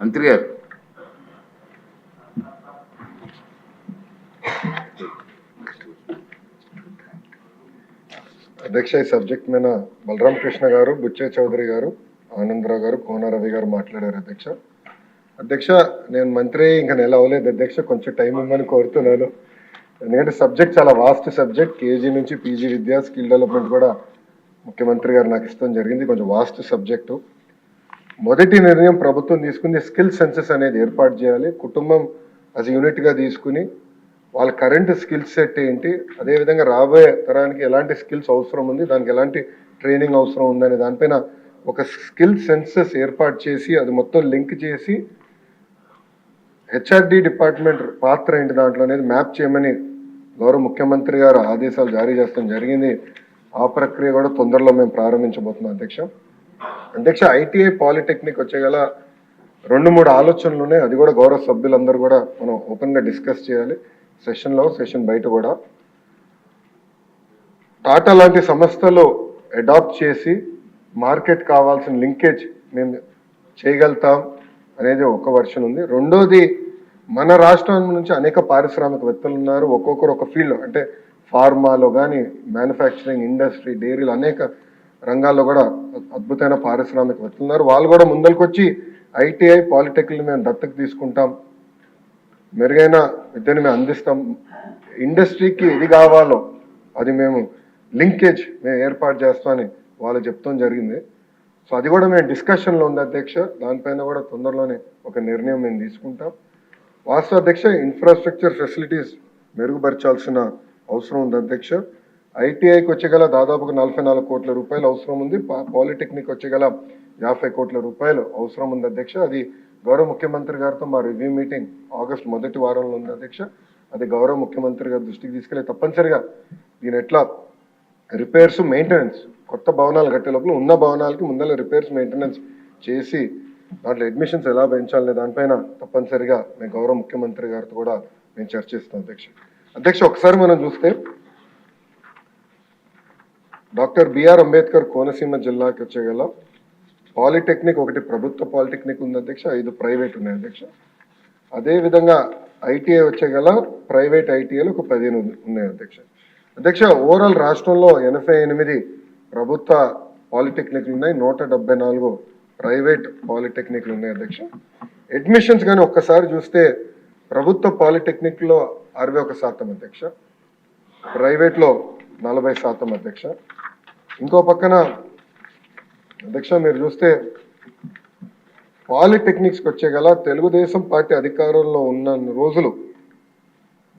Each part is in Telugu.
మంత్రి గారు. అధ్యక్ష ఈ సబ్జెక్ట్ మీద బలరాం కృష్ణ గారు బుచ్చే చౌదరి గారు ఆనందరావు గారు కోన రవి గారు మాట్లాడారు అధ్యక్ష. అధ్యక్ష నేను మంత్రి ఇంకా నెల అవ్వలేదు అధ్యక్ష కొంచెం టైం ఇవ్వమని కోరుతున్నాను. ఎందుకంటే సబ్జెక్ట్ చాలా వాస్ట్ సబ్జెక్ట్. కేజీ నుంచి పీజీ విద్య స్కిల్ డెవలప్మెంట్ కూడా ముఖ్యమంత్రి గారు నాకు ఇష్టం జరిగింది. కొంచెం వాస్ట్ సబ్జెక్టు. మొదటి నిర్ణయం ప్రభుత్వం తీసుకుంది స్కిల్ సెన్సెస్ అనేది ఏర్పాటు చేయాలి. కుటుంబం అది యూనిట్గా తీసుకుని వాళ్ళ కరెంట్ స్కిల్ సెట్ ఏంటి అదేవిధంగా రాబోయే తరానికి ఎలాంటి స్కిల్స్ అవసరం ఉంది దానికి ఎలాంటి ట్రైనింగ్ అవసరం ఉందనే దానిపైన ఒక స్కిల్ సెన్సెస్ ఏర్పాటు చేసి అది మొత్తం లింక్ చేసి హెచ్ఆర్డి డిపార్ట్మెంట్ పాత్ర ఏంటి దాంట్లో అనేది మ్యాప్ చేయమని గౌరవ ముఖ్యమంత్రి గారు ఆదేశాలు జారీ చేస్తాం జరిగింది. ఆ ప్రక్రియ కూడా తొందరలో మేము ప్రారంభించబోతున్నాం అధ్యక్ష. అధ్యక్ష ఐటీఐ పాలిటెక్నిక్ వచ్చేగల రెండు మూడు ఆలోచనలు ఉన్నాయి. అది కూడా గౌరవ సభ్యులందరూ కూడా మనం ఓపెన్గా డిస్కస్ చేయాలి. సెషన్లో సెషన్ బయట కూడా. టాటా లాంటి సంస్థలు అడాప్ట్ చేసి మార్కెట్ కావాల్సిన లింకేజ్ మేము చేయగలుగుతాం అనేది ఒక వర్షన్ ఉంది. రెండోది మన రాష్ట్రం నుంచి అనేక పారిశ్రామికవేత్తలు ఉన్నారు. ఒక్కొక్కరు ఒక ఫీల్డ్ అంటే ఫార్మాలో కానీ మ్యానుఫ్యాక్చరింగ్ ఇండస్ట్రీ డైరీలు అనేక రంగాల్లో కూడా అద్భుతమైన పారిశ్రామికవేత్తలు ఉన్నారు. వాళ్ళు కూడా ముందరికొచ్చి ఐటీఐ పాలిటెక్నిక్ మేము దత్తకు తీసుకుంటాం. మెరుగైన విద్యను మేము అందిస్తాం. ఇండస్ట్రీకి ఇది కావాలో అది మేము లింకేజ్ మేము ఏర్పాటు చేస్తామని వాళ్ళు చెప్తాం జరిగింది. సో అది కూడా మేము డిస్కషన్లో ఉంది అధ్యక్ష. దానిపైన కూడా తొందరలోనే ఒక నిర్ణయం మేము తీసుకుంటాం. వాస్తవ అధ్యక్ష ఇన్ఫ్రాస్ట్రక్చర్ ఫెసిలిటీస్ మెరుగుపరచాల్సిన అవసరం ఉంది అధ్యక్ష. ఐటీఐకి వచ్చేగల దాదాపుగా నలభై నాలుగు కోట్ల రూపాయలు అవసరం ఉంది. పాలిటెక్నిక్ వచ్చేగల యాభై కోట్ల రూపాయలు అవసరం ఉంది అధ్యక్ష. అది గౌరవ ముఖ్యమంత్రి గారితో మా రివ్యూ మీటింగ్ ఆగస్ట్ మొదటి వారంలో ఉంది అధ్యక్ష. అది గౌరవ ముఖ్యమంత్రి గారి దృష్టికి తీసుకెళ్ళి తప్పనిసరిగా దీని ఎట్లా రిపేర్స్ మెయింటెనెన్స్ కొత్త భవనాలు కట్టే లోపల ఉన్న భవనాలకి ముందర రిపేర్స్ మెయింటెనెన్స్ చేసి దాంట్లో అడ్మిషన్స్ ఎలా పెంచాలనే దానిపైన తప్పనిసరిగా మేము గౌరవ ముఖ్యమంత్రి గారితో కూడా మేము చర్చిస్తాం అధ్యక్ష. అధ్యక్ష ఒకసారి మనం చూస్తే డాక్టర్ బిఆర్ అంబేద్కర్ కోనసీమ జిల్లాకి వచ్చేగల పాలిటెక్నిక్ ఒకటి ప్రభుత్వ పాలిటెక్నిక్ ఉంది అధ్యక్ష ఐదు ప్రైవేట్ ఉన్నాయి అధ్యక్ష. అదేవిధంగా ఐటీఐ వచ్చేగల ప్రైవేట్ ఐటీఐలు ఒక పదిహేను ఉన్నాయి అధ్యక్ష. అధ్యక్ష ఓవరాల్ రాష్ట్రంలో ఎనభై ఎనిమిది ప్రభుత్వ పాలిటెక్నిక్లు ఉన్నాయి నూట డెబ్బై నాలుగు ప్రైవేట్ పాలిటెక్నిక్లు ఉన్నాయి అధ్యక్ష. అడ్మిషన్స్ కానీ ఒక్కసారి చూస్తే ప్రభుత్వ పాలిటెక్నిక్లో అరవై ఒక శాతం అధ్యక్ష. ప్రైవేట్లో నలభై శాతం అధ్యక్ష. ఇంకో పక్కన అధ్యక్ష మీరు చూస్తే పాలిటెక్నిక్స్కి వచ్చే గల తెలుగుదేశం పార్టీ అధికారంలో ఉన్న రోజులు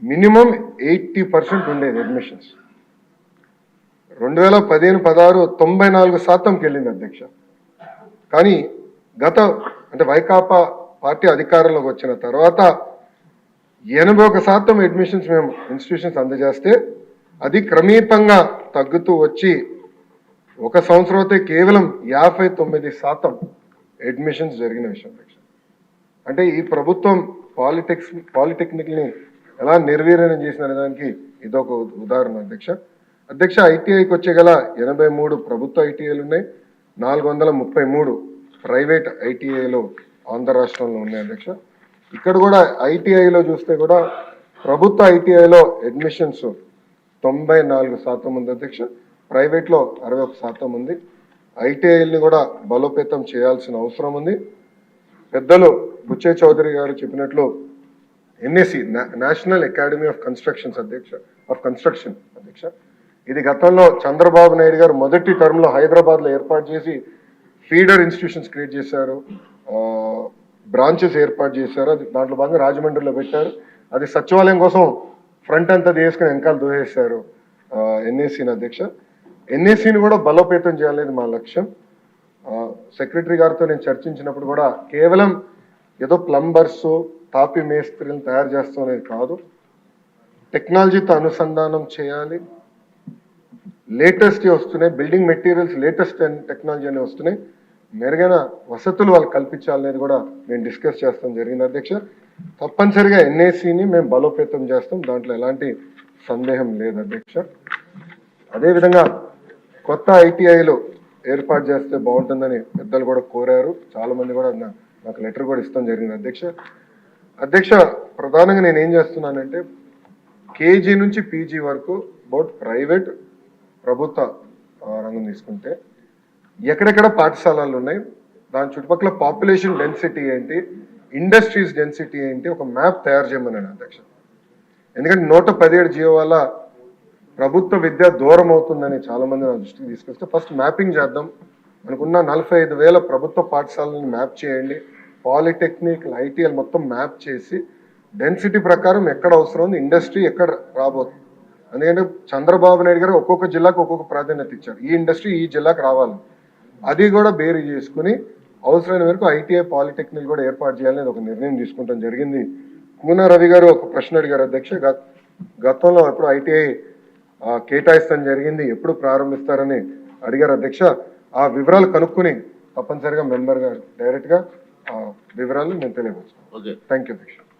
మినిమం ఎయిటీ పర్సెంట్ ఉండేది అడ్మిషన్స్. రెండు వేల పదిహేను పదహారు తొంభై నాలుగు శాతంకి వెళ్ళింది అధ్యక్ష. కానీ గత అంటే వైకాపా పార్టీ అధికారంలోకి వచ్చిన తర్వాత ఎనభై ఒక శాతం అడ్మిషన్స్ మేము ఇన్స్టిట్యూషన్స్ అందజేస్తే అది క్రమేపంగా తగ్గుతూ వచ్చి ఒక సంవత్సరం అయితే కేవలం యాభై తొమ్మిది శాతం అడ్మిషన్స్ జరిగిన విషయం. అధ్యక్ష అంటే ఈ ప్రభుత్వం పాలిటెక్స్ పాలిటెక్నిక్ని ఎలా నిర్వీర్యం చేసిన దానికి ఇదొక ఉదాహరణ అధ్యక్ష. అధ్యక్ష ఐటీఐకి వచ్చే గల ఎనభై మూడు ప్రభుత్వ ఐటీఐలు ఉన్నాయి. నాలుగు వందల ముప్పై మూడు ప్రైవేట్ ఐటీఐలు ఆంధ్ర రాష్ట్రంలో ఉన్నాయి అధ్యక్ష. ఇక్కడ కూడా ఐటీఐలో చూస్తే కూడా ప్రభుత్వ ఐటీఐలో అడ్మిషన్స్ తొంభై నాలుగు శాతం ఉంది అధ్యక్ష ప్రైవేట్లో అరవై ఒక శాతం ఉంది ఐటీఐల్ని కూడా బలోపేతం చేయాల్సిన అవసరం ఉంది. పెద్దలు బుచ్చే చౌదరి గారు చెప్పినట్లు NSC national academy of constructions అధ్యక్ష ఆఫ్ కన్స్ట్రక్షన్ అధ్యక్ష. ఇది గతంలో చంద్రబాబు నాయుడు గారు మొదటి టర్మ్లో హైదరాబాద్లో ఏర్పాటు చేసి ఫీడర్ ఇన్స్టిట్యూషన్స్ క్రియేట్ చేశారు. బ్రాంచెస్ ఏర్పాటు చేశారు. అది దాంట్లో భాగంగా రాజమండ్రిలో పెట్టారు. అది సచివాలయం కోసం ఫ్రంట్ అంతా తీసుకుని వెనకాల దూసేశారు ఎన్ఏసీని అధ్యక్ష. ఎన్ఏసీని కూడా బలోపేతం చేయాలనేది మా లక్ష్యం. సెక్రటరీ గారితో నేను చర్చించినప్పుడు కూడా కేవలం ఏదో ప్లంబర్స్ తాపి మేస్త్రిని తయారు చేస్తాం అనేది కాదు. టెక్నాలజీతో అనుసంధానం చేయాలి. లేటెస్ట్ వస్తున్నాయి బిల్డింగ్ మెటీరియల్స్ లేటెస్ట్ టెక్నాలజీ అనేవి వస్తున్నాయి. మెరుగైన వసతులు వాళ్ళు కల్పించాలనేది కూడా మేము డిస్కస్ చేస్తాం జరిగింది అధ్యక్ష. తప్పనిసరిగా ఎన్ఏసీని మేము బలోపేతం చేస్తాం. దాంట్లో ఎలాంటి సందేహం లేదు అధ్యక్ష. అదేవిధంగా కొత్త ఐటీఐలు ఏర్పాటు చేస్తే బాగుంటుందని పెద్దలు కూడా కోరారు. చాలా మంది కూడా నాకు లెటర్ కూడా ఇస్తాం జరిగింది అధ్యక్ష. అధ్యక్ష ప్రధానంగా నేను ఏం చేస్తున్నానంటే కేజీ నుంచి పీజీ వరకు బౌట్ ప్రైవేట్ ప్రభుత్వ రంగం తీసుకుంటే ఎక్కడెక్కడ పాఠశాలలు ఉన్నాయి దాని చుట్టుపక్కల పాపులేషన్ డెన్సిటీ ఏంటి ఇండస్ట్రీస్ డెన్సిటీ ఏంటి ఒక మ్యాప్ తయారు చేయమన్నాను అధ్యక్ష. ఎందుకంటే నూట పదిహేడు జియో వల్ల ప్రభుత్వ విద్య దూరం అవుతుందని చాలా మంది నా దృష్టికి తీసుకొస్తే ఫస్ట్ మ్యాపింగ్ చేద్దాం మనకున్న నలభై ఐదు వేల ప్రభుత్వ పాఠశాలను మ్యాప్ చేయండి. పాలిటెక్నిక్ ఐటీఎల్ మొత్తం మ్యాప్ చేసి డెన్సిటీ ప్రకారం ఎక్కడ అవసరం ఉంది ఇండస్ట్రీ ఎక్కడ రాబోతుంది ఎందుకంటే చంద్రబాబు నాయుడు గారు ఒక్కొక్క జిల్లాకు ఒక్కొక్క ప్రాధాన్యత ఇచ్చారు. ఈ ఇండస్ట్రీ ఈ జిల్లాకు రావాలి. అది కూడా బేరీ చేసుకుని అవసరమైన వరకు ఐటీఐ పాలిటెక్నిక్ కూడా ఏర్పాటు చేయాలని ఒక నిర్ణయం తీసుకుంటాం. జరిగింది. కూన రవి గారు ఒక ప్రశ్న అడిగారు. అధ్యక్ష గత- గతంలో ఎప్పుడు ఐటీఐ కేటాయిస్తాం జరిగింది? ఎప్పుడు ప్రారంభిస్తారని అడిగారు అధ్యక్ష. ఆ వివరాలు కనుక్కుని తప్పనిసరిగా మెంబర్ గారు డైరెక్ట్గా ఆ వివరాలు నేను తెలియవచ్చు ఓకే. థ్యాంక్ యూ అధ్యక్ష.